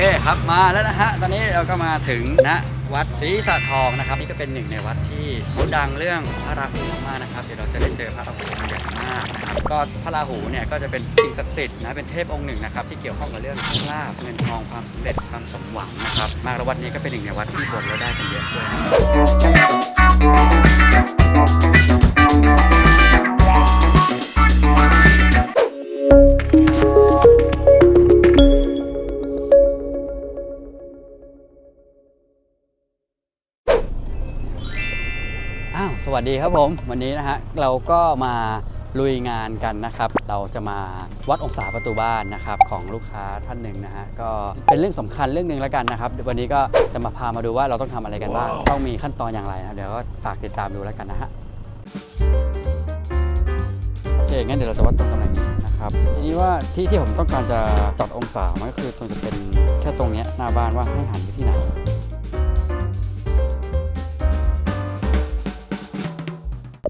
เคครับมาแล้วนะฮะตอนนี้เราก็มาถึงณวัดศรีสะทองนะครับ นี่ก็เป็นหนึ่งในวัดที่เขาดังเรื่องพระราหูมากนะครับ เดี๋ยวเราจะได้เจอพระราหูมาอย่างมากนะครับก็พระราหูเนี่ยก็จะเป็นสิ่งศักดิ์สิทธิ์นะเป็นเทพองค์หนึ่งนะครับที่เกี่ยวข้องกับเรื่องโชคลาภเงินทองความสำเร็จความสมหวังนะครับมาแล้ววัดนี้ก็เป็นหนึ่งในวัดที่บนแล้วได้กันเยอะด้วยนะครับ อ้าวสวัสดีครับผมวันนี้นะฮะเราก็มาลุยงานกันนะครับ เราจะมาวัดองศาประตูบ้านนะครับของลูกค้าท่านหนึ่งนะฮะก็เป็นเรื่องสำคัญเรื่องหนึ่งแล้วกันนะครับเดี๋ยววันนี้ก็จะมาพามาดูว่าเราต้องทำอะไรกันบ้างต้องมีขั้นตอนอย่างไรนะครับเดี๋ยวก็ฝากติดตามดูแล้วกันนะฮะโอเคงั้นเดี๋ยวเราจะวัดตรงตำแหน่งนี้นะครับทีนี้ว่าที่ที่ผมต้องการจะจัดองศามันก็คือตรงจะเป็นแค่ตรงเนี้ยหน้าบ้านว่าให้หันไปที่ไหน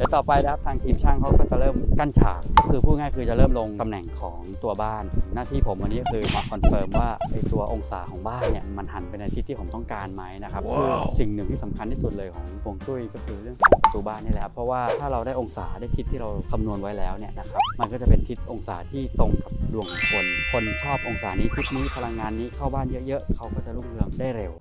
ยวต่อไปนะครับทางทีมช่างเขาก็จะเริ่มกั้นฉากก็คือพูดง่ายคือจะเริ่มลงตำแหน่งของตัวบ้าน หน้าที่ผมวันนี้ก็คือมาคอนเฟิร์มว่าไอตัวองศาของบ้านเนี่ยมันหันไปในทิศที่ผมต้องการไหมนะครับคือสิ่งหนึ่งที่สำคัญที่สุดเลยของฮวงจุ้ยก็คือเรื่องของประตูบ้านนี่แหละครับเพราะว่าถ้าเราได้องศาได้ทิศที่เราคำนวณไว้แล้วเนี่ยนะครับมันก็จะเป็นทิศองศาที่ตรงกับดวงของคน คนชอบองศานี้ทิศนี้พลังงานนี้เข้าบ้านเยอะๆเขาก็จะรุ่งเรืองได้เร็ว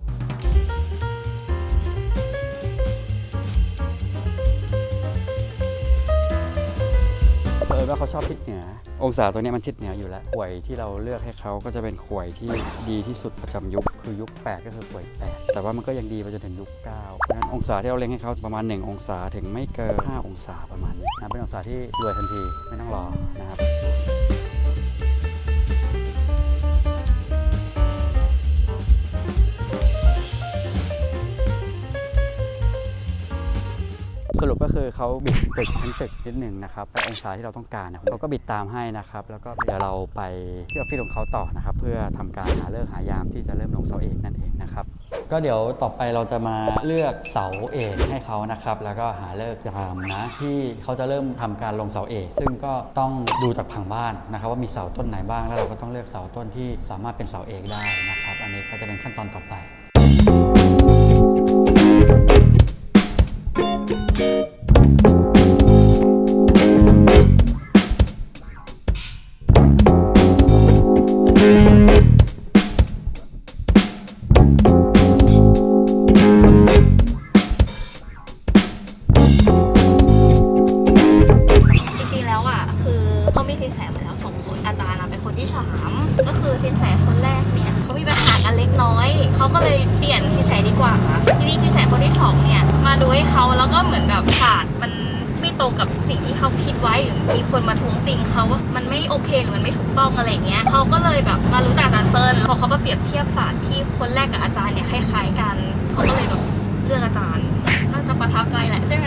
ชอบทิศเหนือ องศาตัวนี้มันทิศเหนืออยู่แล้วขวยที่เราเลือกให้เขาก็จะเป็นขวยที่ดีที่สุดประจำยุค คือยุค 8 ก็คือขวย 8 แต่ว่ามันก็ยังดีไปจนถึงยุค9เพราะฉะนั้นองศาที่เราเล็งให้เขาประมาณ 1 องศาถึงไม่เกิน 5 องศาประมาณนี้นะเป็นองศาที่รวยทันทีไม่ต้องรอนะครับ สรุปก็คือเขาบิดตึกทั้งตึกนิดหนึ่งนะครับไปองศาที่เราต้องการนะเขาก็บิดตามให้นะครับ แล้วก็เดี๋ยวเราไปที่ออฟฟิศของเขาต่อนะครับ เพื่อทำการหาเลิกหายามที่จะเริ่มลงเสาเอกนั่นเองนะครับ ก็เดี๋ยวต่อไปเราจะมาเลือกเสาเอกให้เขานะครับ แล้วก็หาเลิกษ์ยามนะที่เขาจะเริ่มทำการลงเสาเอก ซึ่งก็ต้องดูจากผังบ้านนะครับ ว่ามีเสาต้นไหนบ้างแล้วเราก็ต้องเลือกเสาต้นที่สามารถเป็นเสาเอกได้นะครับ อันนี้ก็จะเป็นขั้นตอนต่อไป นแสมาแล้วสองคนอาจารย์เป็นคนที่สามก็คือสินแสคนแรกเนี่ยเขามีปัญหากันเล็กน้อยเขาก็เลยเปลี่ยนสินแสดีกว่าทีนี้สินแสคนที่สองเนี่ยมาดูให้เขาแล้วก็เหมือนแบบขาดมันไม่ตรงกับสิ่งที่เขาคิดไว้หรือมีคนมาท้วงติงเขาว่ามันไม่โอเคหรือมันไม่ถูกต้องอะไรเงี้ยเขาก็เลยแบบมารู้จักอาจารย์เซิร์นพอเขามาเปรียบเทียบศาสตร์ที่คนแรกกับอาจารย์เนี่ยคล้ายๆกันเขาก็เลยแบบเลือกอาจารย์น่าจะประทับใจแหละใช่ไหม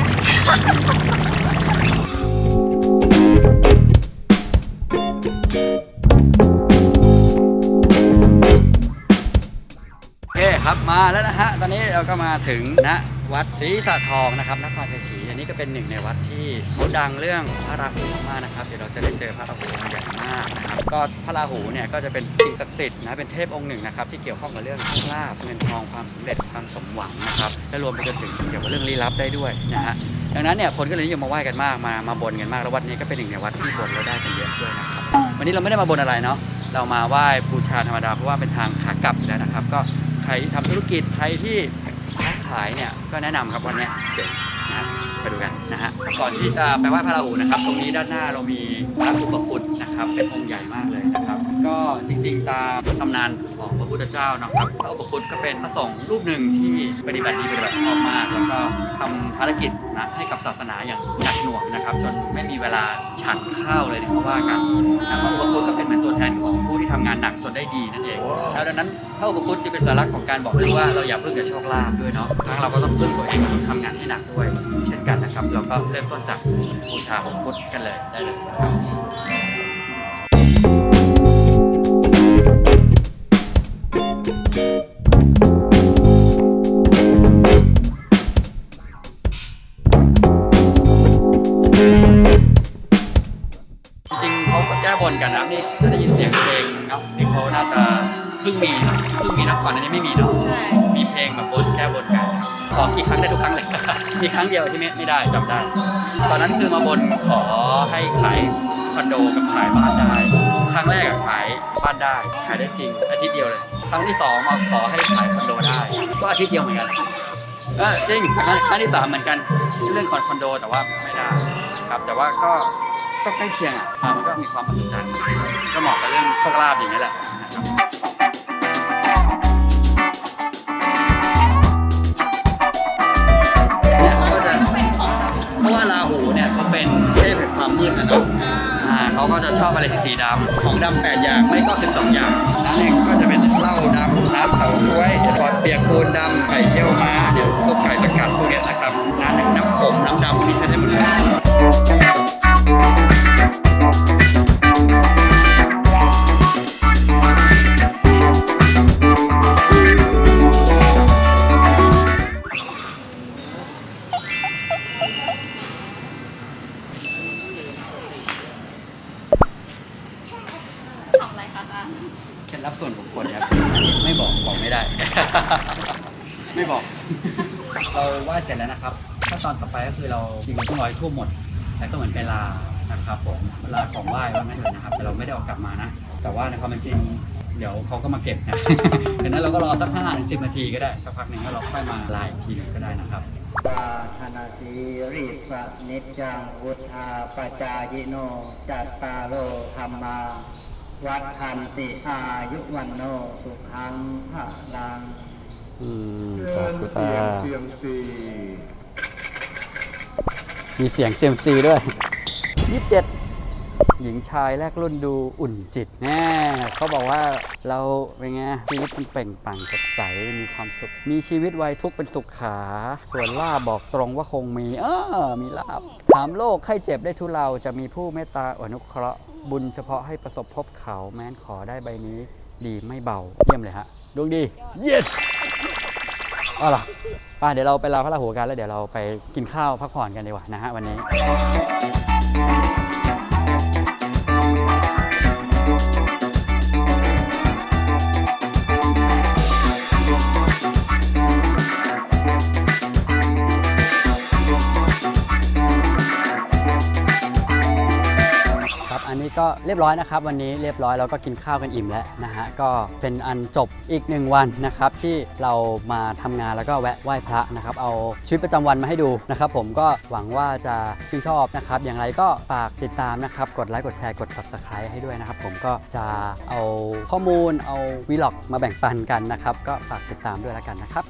มาแล้วนะฮะ ตอนนี้เราก็มาถึงณวัดศรีสะทองนะครับนครชัยศรีอันนี้ก็เป็นหนึ่งในวัดที่เขาดังเรื่องพระราหูมากนะครับ เดี๋ยวเราจะได้เจอพระราหูอย่างมากนะครับ ก็พระราหูเนี่ยก็จะเป็นสิ่งศักดิ์สิทธิ์นะ เป็นเทพองค์หนึ่งนะครับที่เกี่ยวข้องกับเรื่องโชคลาภเงินทองความสำเร็จความสมหวังนะครับ และรวมไปจนถึงเกี่ยวกับเรื่องลี้ลับได้ด้วยนะฮะ ดังนั้นเนี่ยคนก็เลยนิยมมาไหว้กันมาก มามาบนกันมากแล้ววัดนี้ก็เป็นหนึ่งในวัดที่บนแล้วได้กันเยอะด้วยนะครับ วันนี้เราไม่ได้มาบนอะไรเนาะ เรามาไหว้บูชาธรรมดาเพราะว่าเป็นทางขากลับแล้วนะครับ ก็ รที่ทำธุรกิจใครที่ค้าขายเนี่ยก็แนะนำครับวันนี้เจ๋งนะไปดูกันนะฮะก่อนที่จะไปไหว้พระราหูนะครับ ตรงนี้ด้านหน้าเรามีพระอุปคุตนะครับ เป็นองค์ใหญ่มากเลยนะครับ ก็จริงๆตามตำนานของพระพุทธเจ้านะครับพระอุปคุตก็เป็นพระสงฆ์รูปหนึ่งที่ปฏิบัติดีปฏิบัติชอบมาก แล้วก็ทำภารกิจนะให้กับศาสนาอย่างหนักหน่วงนะครับ จนไม่มีเวลาฉันข้าวเลยที่เขาว่ากันพระอุปคุตก็เป็นเหมือนตัวแทนของผู้ที่ทำงานหนักจนได้ดีนั่นเองแล้วดังนั้น พระอุปคุตจะเป็นสัญลักษณ์ของการบอกด้วยว่าเราอย่าพึ่งแต่โชคลาภด้วยเนาะทั้งเราก็ต้องพึ่งตัวเองทำงานให้หนักด้วย เช่นกันนะครับ เราก็เริ่มต้นจากบูชาอุปคุตกันเลยได้เลยนะครับ จริงๆเขาก็แก้บนกันนะครับนี่จะได้ยินเสียงเพลงเนาะนี่เขาน่าจะเพิ่งมีเพิ่งงมีนะก่อนอันนี้ไม่มีเนาะใช่มีเพลงมาบนแก้บนกันขอกี่ครั้งได้ทุกครั้งเลย มีครั้งเดียวที่ไม่ไม่ได้จำได้ ตอนนั้นคือมาบนขอให้ขายคอนโดกับขายบ้านได้ ครั้งแรกอะขายบ้านได้ขายได้จริงอาทิตย์เดียวเลย ครั้งที่สองมาขอให้ขายคอนโดได้ก็อาทิตย์เดียวเหมือนกันเออจริงครั้งครั้งที่สามเหมือนกันเรื่องคอนโดแต่ว่าไม่ได้ครับแต่ว่าก็ ก็ใกล้เคียงอะอ่ามันก็มีความอัศจรรย์ก็เหมาะกับเรื่องโชคลาภอย่างนี้แหละนะครับเนี่ยเขาก็จะเป็นของเราเพราะว่าราหูเนี่ยเขาเป็นเทพแห่งความมืดนะเนาะอ่าอ่าเขาก็จะชอบอะไรที่สีดำของดำแปดอย่างไม่ก็สิบสองอย่างน้ำเนี่ยก็จะเป็นเหล้าดำน้ำเฉาก้วยปอดเปียกปูนดำไก่เยี่ยวม้าเดี๋ยวซุปไก่สกัดพวกเนี้ยนะครับน้ำหนึ่งน้ำขมน้ำดำพวกนี้ใช้ได้หมดเลย ขออะไรคะอาจารย์เคล็ดลับส่วนบุคคลครับไม่บอกบอกไม่ได้ ไม่บอก เราไหว้เสร็จแล้วนะครับขั้นตอนต่อไปก็คือเราจริงต้องร้อยทั่วหมดแล้วก็เหมือนเวลานะครับผมเวลาของไหว้ว่างั้นเถอะนะครับ แต่เราไม่ได้เอากลับมานะ แต่ว่าในความเป็นจริงเดี๋ยวเขาก็มาเก็บนะดังนั้นเราก็รอสักห้าถึงสิบนาทีก็ได้สักพักหนึ่งแล้วเราค่อยมาไลฟ์อีกทีหนึงก็ได้นะครับปาธนาสีริสะนิจจังวุธาปจายโน จัตตาโลธรรมา วัฏทันติอายุวันโนสุขังภะลังอืมเสียงเสียงเสียงสีมีเสียงเซียมซีด้วยยี่สิบเจ็ดหญิงชายแรกรุ่นดูอุ่นจิตแน่เขาบอกว่าเราเป็นไงชีวิตมันเปล่งปลั่งสดใสมีความสุข มีชีวิตวัยทุกข์เป็นสุขขา ส่วนลาบบอกตรงว่าคงมี เออมีลาบ ถามโลกให้เจ็บได้ทุเราจะมีผู้เมตตาอนุเคราะห์ บุญเฉพาะให้ประสบพบเขาแม้นขอได้ใบนี้ ดีไม่เบา เยี่ยมเลยฮะดวงดี yes เอาล่ะไป่ะเดี๋ยวเราไปลาพระราหูกันแล้วเดี๋ยวเราไปกินข้าวพักผ่อนกันดีกว่านะฮะวันนี้ รียบร้อยนะครับ วันนี้เรียบร้อยเราก็กินข้าวกันอิ่มแล้วนะฮะก็เป็นอันจบอีกหนึ่งวันนะครับที่เรามาทำงานแล้วก็แวะไหว้พระนะครับเอาชีวิตประจำวันมาให้ดูนะครับ ผมก็หวังว่าจะชื่นชอบนะครับ อย่างไรก็ฝากติดตามนะครับกดไลค์กดแชร์กด subscribe ให้ด้วยนะครับ ผมก็จะเอาข้อมูลเอาวีล็อกมาแบ่งปันกันนะครับ ก็ฝากติดตามด้วยแล้วกันนะครับ